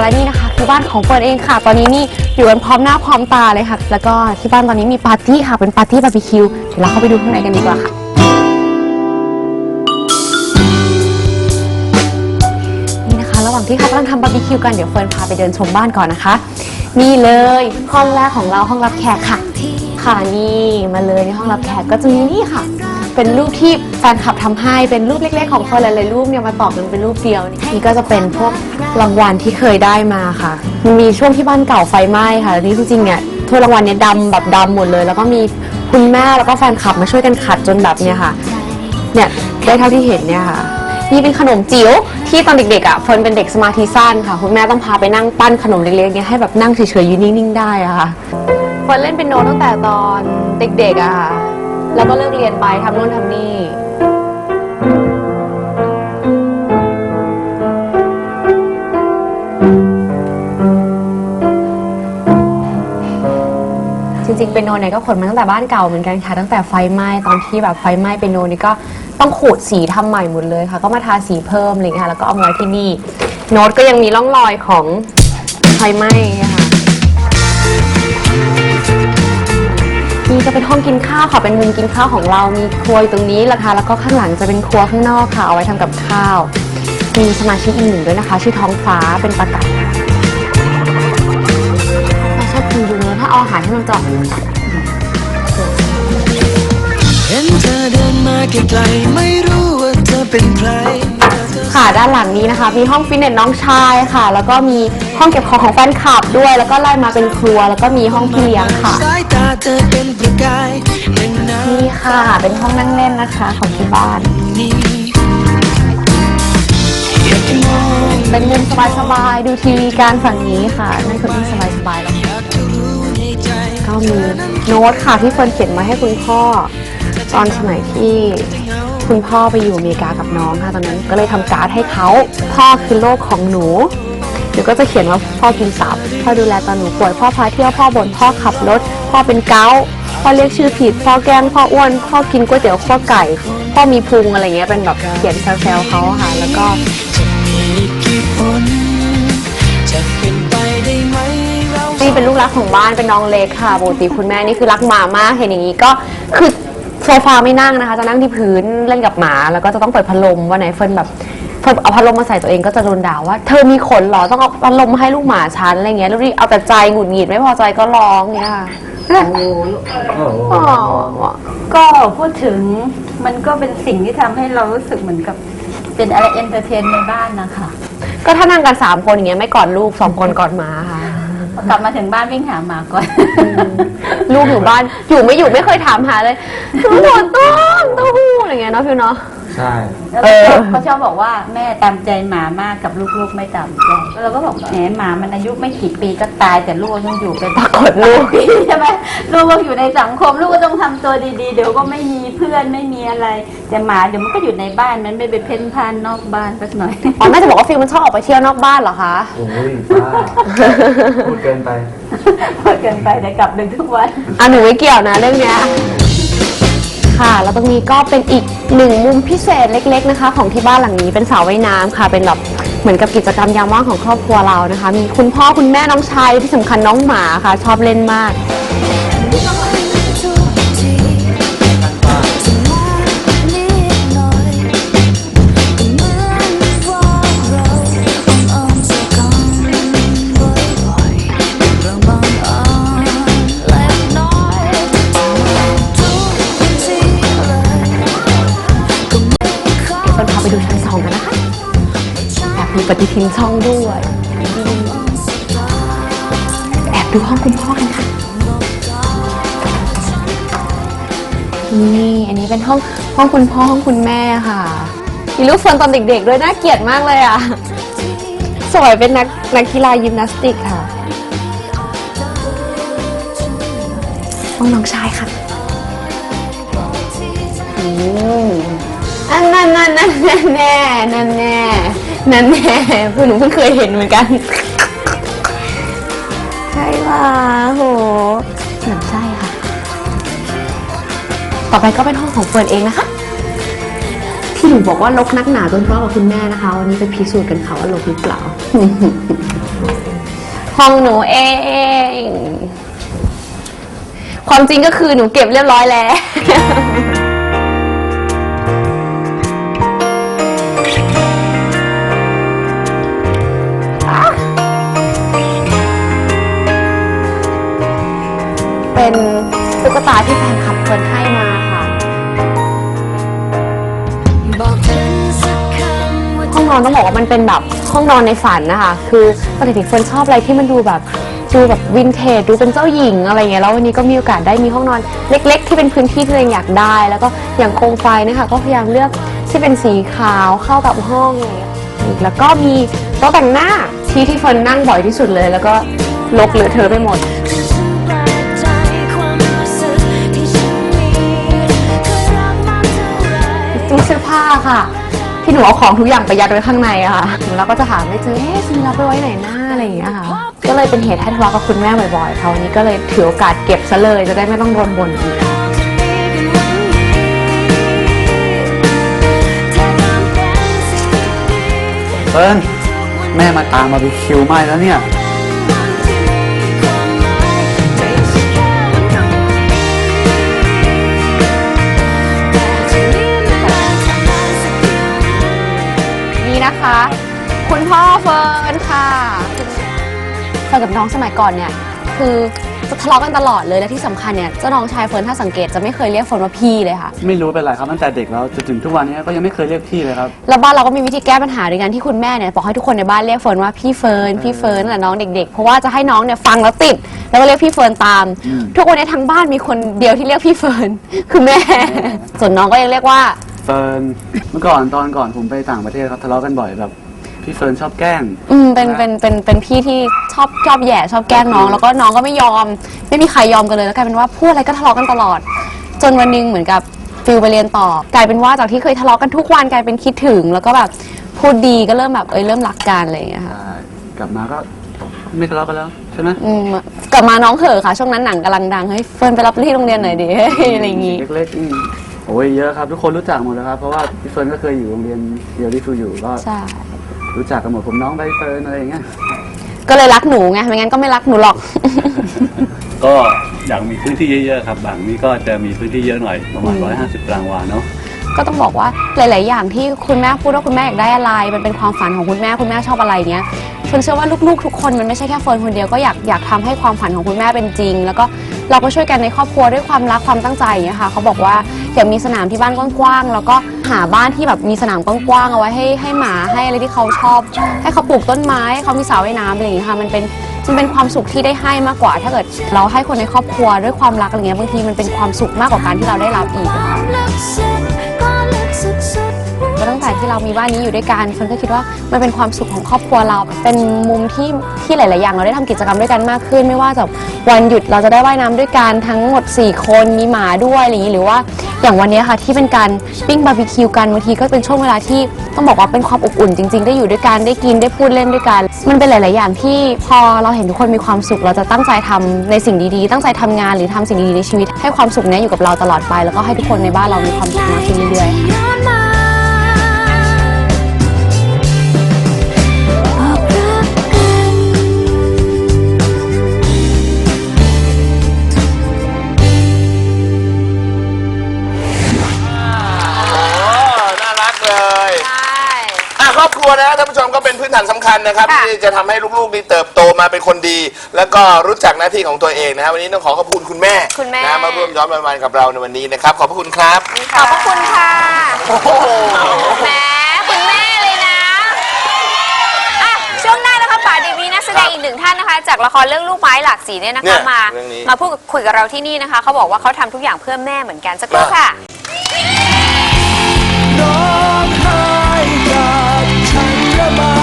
และนี่นะคะคือบ้านของเฟิร์นเองค่ะ ตอนนี้นี่อยู่กันพร้อมหน้าพร้อมตาเลยค่ะ แล้วก็ที่บ้านตอนนี้มีปาร์ตี้ค่ะ เป็นปาร์ตี้บาร์บีคิว เดี๋ยวเราเข้าไปดูข้างในกันดีกว่าค่ะ นี่นะคะ ระหว่างที่เขากำลังทำบาร์บีคิวกัน เดี๋ยวเฟิร์นพาไปเดินชมบ้านก่อนนะคะ นี่เลยห้องแรกของเราห้องรับแขกค่ะ ค่ะนี่มาเลยในห้องรับแขกก็จะมีนี่ค่ะ เป็นรูปที่แฟนคลับทำให้เป็นรูปเล็กๆของคนหลายๆรูปเนี่ยมาตอบกันเป็นรูปเดียวนี่ก็จะเป็นพวกรางวัลที่เคยได้มาค่ะ มันมีช่วงที่บ้านเก่าไฟไหม้ค่ะแล้วนี่จริงๆเนี่ยถ้วยรางวัลเนี่ยดำแบบดำหมดเลย แล้วก็มีคุณแม่แล้วก็แฟนคลับมาช่วยกันขัดจนแบบเนี่ยค่ะเนี่ยได้เท่าที่เห็นเนี่ยค่ะ นี่เป็นขนมจิ๋วที่ตอนเด็กๆอะเฟิร์นเป็นเด็กสมาธิสั้นค่ะ คุณแม่ต้องพาไปนั่งปั้นขนมเล็กๆเนี่ยให้แบบนั่งเฉยๆยืนนิ่งๆได้อะค่ะเฟิร์นเล่นเป็นโนตั้งแต่ตอนเด็กๆอะค่ะ แล้วก็เลิกเรียนไปทำโน่นทำนี่จริงๆเป็นโนเนี่ยก็ขนมาตั้งแต่บ้านเก่าเหมือนกันค่ะ ตั้งแต่ไฟไหม้ตอนที่แบบไฟไหม้เป็นโนนี่ก็ต้องขูดสีทำใหม่หมดเลยค่ะ ก็มาทาสีเพิ่มอะไรอย่างเงี้ยค่ะ แล้วก็เอามาไว้ที่นี่ โน้ตก็ยังมีร่องรอยของไฟไหม้ค่ะ นี่จะเป็นห้องกินข้าวค่ะเป็นมุมกินข้าวของเรามีครัวอยู่ตรงนี้ละคะแล้วก็ข้างหลังจะเป็นครัวข้างนอกค่ะเอาไว้ทำกับข้าว มีสมาชิกอีกหนึ่งด้วยนะคะ ชื่อท้องฟ้าเป็นประกัดค่ะเราชอบกินยุงแล้วถ้าเอาอาหารให้มันกรอบเห็นเธอเดินมาไกลๆไม่รู้ว่าเธอเป็นใคร ค่ะด้านหลังนี้นะคะ มีห้องฟิตเนสน้องชายค่ะ แล้วก็มีห้องเก็บของของแฟนคลับด้วย แล้วก็ไล่มาเป็นครัว แล้วก็มีห้องพี่เลี้ยงค่ะ สายตา เธอเป็นประกายเป็นน้นี่ค่ะ เป็นห้องนั่งเล่นนะคะ ของที่บ้านำนี้อยากจะมองเป็นมุมสบายๆ ดูทีวีการฝั่งนี้ค่ะ นั่นคือที่สบายๆแล้วอยากจะรู้ในใจก็มีโน้ตค่ะที่เฟิร์นเขียนมาให้คุณพ่อ ตอนสมัยที่คุณพ่อไปอยู่อเมริกากับน้องค่ะ ตอนนั้นก็เลยทำการ์ดให้เขา พ่อคือโลกของหนูี๋ยวก็จะเขียนว่าพ่อกินสับพ่อดูแลตอนหนูป่วยพ่อพาเที่ยวพ่อบ่นพ่อขับรถ พ่อเป็นเกาต์พ่อเรียกชื่อผิด พ่อแกล้งพ่ออ้วนพ่อกินก๋วยเตี๋ยวข้าวไก่ พ่อมีพุงอะไรเงี้ยเป็นแบบเขียนแซวๆเขาอะค่ะ แล้วก็จะมีกี่ผลจะเป็นไปได้ไหมเรานี่เป็นลูกรักของบ้านเป็นน้องเล็กค่ะปกติคุณแม่นี่คือรักหมามากเห็นอย่างนี้ก็คือโซฟาไม่นั่งนะคะ จะนั่งที่พื้นเล่นกับหมา แล้วก็จะต้องเปิดพัดลมวันไหนเฟิร์นแบบ เฟิร์นเอาพัดลมมาใส่ตัวเองก็จะโดนด่าว่า เธอมีขนเหรอต้องเอาพัดลมมาให้ลูกหมาฉันอะไรเงี้ยแล้วนี่เอาแต่ใจหงุดหงิดไม่พอใจก็ร้องเงี้ยค่ะอ๋อก็พูดถึงมันก็เป็นสิ่งที่ทำให้เรารู้สึกเหมือนกับเป็นอะไรเอนเตอร์เทนในบ้านนะคะ ก็ถ้านั่งกันสามคนอย่างเงี้ยไม่กอดลูกสองคนกอดหมาค่ะพอกลับมาถึงบ้านวิ่งหาหมาก่อน ลูกอยู่บ้านอยู่ไม่อยู่ไม่เคยถามหาเลยหนูต้มเต้าหู้อะไรเงี้ยเนาะฟิวเนาะ ใช่ แล้วเออเขาชอบบอกว่าแม่ตามใจหมามากกับลูกๆไม่ตามใจแล้วเราก็บอกแหมหมามันอายุไม่กี่ปีก็ตายแต่ลูกยังอยู่เป็นปรากฏลูกใช่ไหมลูกก็อยู่ในสังคม ลูกก็ต้องทำตัวดีๆ เดี๋ยวก็ไม่มีเพื่อนไม่มีอะไร แต่หมาเดี๋ยวมันก็อยู่ในบ้านมันไม่ไปเพ่นพ่านนอกบ้านสักหน่อย อ๋อแม่จะบอกว่าฟิลมันชอบออกไปเที่ยวนอกบ้านเหรอคะ โอ้ยบ้าพูดเกินไป พอเกินไปเดี๋ยวกลับดึกทุกวัน อะหนูไม่เกี่ยวนะเรื่องเนี้ย ค่ะ แล้วตรงนี้ก็เป็นอีกหนึ่งมุมพิเศษเล็ก ๆนะคะ ของที่บ้านหลังนี้เป็นสระว่ายน้ำค่ะ เป็นแบบเหมือนกับกิจกรรมยามว่างของครอบครัวเรานะคะ มีคุณพ่อคุณแม่น้องชายที่สำคัญน้องหมาค่ะ ชอบเล่นมาก ปฏิทินช่องด้วย แอบดูห้องคุณพ่อกันค่ะ นี่อันนี้เป็นห้องห้องคุณพ่อห้องคุณแม่ค่ะ มีรูปเฟิร์นตอนเด็กๆด้วยน่าเกลียดมากเลยอะ สวยเป็นนักนักกีฬายิมนาสติกค่ะ ห้องน้องชายค่ะอืมอันนั่นนั่นนั่นแน่แน่นั่นแน่ นั่นแน่เพื่อนหนูเพิ่งเคยเห็นเหมือนกัน ใช่ป่ะโหเหมือนใช่ค่ะ ต่อไปก็เป็นห้องของเฟิร์นเองนะคะ ที่หนูบอกว่าลกนักหนาจนทะเลาะกับคุณแม่นะคะ วันนี้ไปพิสูจน์กันค่ะว่าลกหรือเปล่า ห้องหนูเอง ความจริงก็คือหนูเก็บเรียบร้อยแล้ว เป็นตุ๊กตาที่แฟนคลับเฟิร์นให้มาค่ะห้องนอนต้องบอกว่ามันเป็นแบบห้องนอนในฝันนะคะ คือปกติเฟิร์นชอบอะไรที่มันดูแบบดูแบบวินเทจดูเป็นเจ้าหญิงอะไรเงี้ยแล้ววันนี้ก็มีโอกาสได้มีห้องนอนเล็ก ๆ ที่เป็นพื้นที่ที่ตัวเองอยากได้ แล้วก็อย่างโคมไฟนะคะก็พยายามเลือกที่เป็นสีขาวเข้ากับห้องอะไรเงี้ยแล้วก็มีโต๊ะแต่งหน้าที่ที่เฟิร์นนั่งบ่อยที่สุดเลย แล้วก็ลกเหลือเธอไปหมด ค่ะ ที่หนูเอาของทุกอย่างไปยัดไว้ข้างในอะค่ะแล้วก็จะหาไม่เจอเอ๊ะฉันรับไปไว้ไหนหน้าอะไรอย่างเงี้ยค่ะ ก็เลยเป็นเหตุให้ทะเลาะกับคุณแม่บ่อยๆค่ะวันนี้ก็เลยถือโอกาสเก็บซะเลยจะได้ไม่ต้องโดนบ่นอีกค่ะเฟิร์นแม่มาตามมาบิคิวไหม้แล้วเนี่ย คะคุณพ่อเฟิร์นค่ะเฟิร์นกับน้องสมัยก่อนเนี่ยคือจะทะเลาะกันตลอดเลยและที่สำคัญเนี่ยเจ้าน้องชายเฟิร์นถ้าสังเกตจะไม่เคยเรียกเฟิร์นว่าพี่เลยค่ะ ไม่รู้เป็นไรครับตั้งแต่เด็กแล้วจนถึงทุกวันนี้ก็ยังไม่เคยเรียกพี่เลยครับ แล้วบ้านเราก็มีวิธีแก้ปัญหาด้วยกันที่คุณแม่เนี่ยบอกให้ทุกคนในบ้านเรียกเฟิร์นว่าพี่เฟิร์นพี่เฟิร์นนั่นแหละน้องเด็กๆเพราะว่าจะให้น้องเนี่ยฟังแล้วติด แล้วก็เรียกพี่เฟิร์นตาม อืม ทุกวันนี้ทั้งบ้านมีคนเดียวที่เรียกพี่เฟิร์นคือแม่ ส่วนน้องก็ยังเรียกว่าเฟิร์นเมื่อก่อนตอนก่อนผมไปต่างประเทศครับทะเลาะกันบ่อยแบบพี่เฟิร์นชอบแกล้ง อืมเป็นเป็นเป็นเป็นพี่ที่ชอบชอบแหย่ชอบแกล้งน้อง แล้วก็น้องก็ไม่ยอม ไม่มีใครยอมกันเลยแล้วกลายเป็นว่าพูดอะไรก็ทะเลาะกันตลอด จนวันหนึงเหมือนกับฟิลไปเรียนต่อ กลายเป็นว่าจากที่เคยทะเลาะกันทุกวันกลายเป็นคิดถึง แล้วก็แบบพูดดีก็เริ่มแบบเอ้ยเริ่มรักกันอะไรอย่างเงี้ยค่ะ ใช่กลับมาก็ไม่ทะเลาะกันแล้วใช่ไหมอืมกลับมาน้องเขอะค่ะ ช่วงนั้นหนังกำลังดังเฮ้ยเฟิร์นไปรับที่โรงเรียนหน่อยดิเฮ้ยอะไรอย่างงี้ เล็กๆอืม โอ้ยเยอะครับ ทุกคนรู้จักหมดแล้วครับ เพราะว่าพี่เฟิร์นก็เคยอยู่โรงเรียนเดียวที่ฟิวอยู่ก็ใช่รู้จักกันหมดผมน้องใบเฟิร์นอะไรอย่างเงี้ยก็เลยรักหนูไงไม่งั้นก็ไม่รักหนูหรอก ก็อยากมีพื้นที่เยอะๆครับบางนี้ก็จะมีพื้นที่เยอะหน่อยประมาณ150ตารางวาเนาะก็ต้องบอกว่าหลาย ๆ อย่างที่คุณแม่พูดว่าคุณแม่อยากได้อะไร มันเป็นความฝันของคุณแม่คุณแม่ชอบอะไรเนี้ยเฟิร์นเชื่อว่าลูก ๆ ทุกคนมันไม่ใช่แค่เฟิร์นคนเดียวก็อยากอยากทำให้ความฝันของคุณแม่เป็นจริง แล้วก็ เราก็ช่วยกันในครอบครัวด้วยความรักความตั้งใจอย่างเงี้ยค่ะเขาบอกว่าอยากมีสนามที่บ้านกว้างๆแล้วก็หาบ้านที่แบบมีสนามกว้างๆเอาไว้ให้ให้หมาให้อะไรที่เขาชอบ ให้เขาปลูกต้นไม้ให้เขามีสระว่ายน้ำอะไรอย่างเงี้ยค่ะมันเป็น มันเป็นความสุขที่ได้ให้มากกว่า ถ้าเกิดเราให้คนในครอบครัวด้วยความรักอะไรเงี้ยบางทีมันเป็นความสุขมากกว่าการที่เราได้รับอีกอะค่ะลึกสุดก็ลึกสุดสุดก็ตั้งแต่ที่เรามีบ้านนี้อยู่ด้วยกันเฟิร์นก็คิดว่ามันเป็นความสุขของครอบครัวเรา เป็นมุมที่ที่หลาย ๆ อย่างเราได้ทำกิจกรรมด้วยกันมากขึ้น ไม่ว่าจะวันหยุดเราจะได้ว่ายน้ำด้วยกันทั้งหมด 4 คนมีหมาด้วยอะไรอย่างนี้หรือว่าอย่างวันนี้ค่ะที่เป็นการปิ้งบาร์บีคิวกันบางทีก็เป็นช่วงเวลาที่ต้องบอกว่าเป็นความอบอุ่นจริง ๆ ได้อยู่ด้วยกันได้กินได้พูดเล่นด้วยกัน มันเป็นหลาย ๆ อย่างที่พอเราเห็นห็นทุกคนมีความสุข เราจะตั้งใจทำในสิ่งดีๆ ตั้งใจทำงานหรือทำสิ่งดีๆในชีวิต ให้ความสุขเนี้ยอยู่กับเราตลอดไป แล้วก็ให้ทุกคนในบ้านเรามีความสุขมากขึ้นเรื่อยๆ นฐานสำคัญนะครับที่จะทำให้ลูกๆนี่เติบโตมาเป็นคนดี แล้วก็รู้จักหน้าที่ของตัวเองนะครับวันนี้ต้องขอขอบคุณคุณแม่คุณแม่มาร่วมย้อนวันๆกับเราในวันนี้นะครับขอบพระคุณครับ ขอบพระคุณค่ะแหมคุณแม่เลยนะช่วงหน้านะคะป่าเดวีนักแสดงอีกหนึ่งท่านนะคะ จากละครเรื่องลูกไม้หลากสีเนี่ยนะคะมามาพูดคุยกับเราที่นี่นะคะ เขาบอกว่าเขาทำทุกอย่างเพื่อแม่เหมือนกันสักครู่ค่ะ ร้องไห้จากฉันระบา